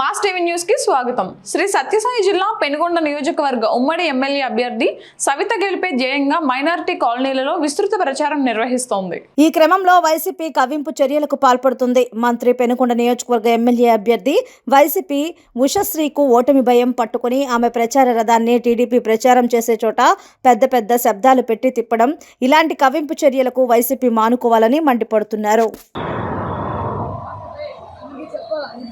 Mass TV న్యూస్కి స్వాగతం. శ్రీ సత్యసాయి జిల్లా పెనుగొండ నియోజకవర్గ ఉమ్మడి ఎమ్మెల్యే అభ్యర్థి సవిత గెలిపే ధ్యేయంగా మైనారిటీ కాలనీలలో విస్తృత ప్రచారం నిర్వహిస్తోంది. ఈ క్రమంలో వైసీపీ కవింపు చర్యలకు పాల్పడుతుంది. మంత్రి పెనుకొండ నియోజకవర్గ ఎమ్మెల్యే అభ్యర్థి వైసీపీ ఉషశ్రీకు ఓటమి భయం పట్టుకుని ఆమె ప్రచార రథాన్ని టీడీపీ ప్రచారం చేసే చోట పెద్ద పెద్ద శబ్దాలు పెట్టి తిప్పడం ఇలాంటి కవింపు చర్యలకు వైసీపీ మానుకోవాలని మండిపడుతున్నారు.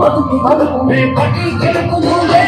బతుకు బతుకు రే పట్టి గెలుపు నువ్వే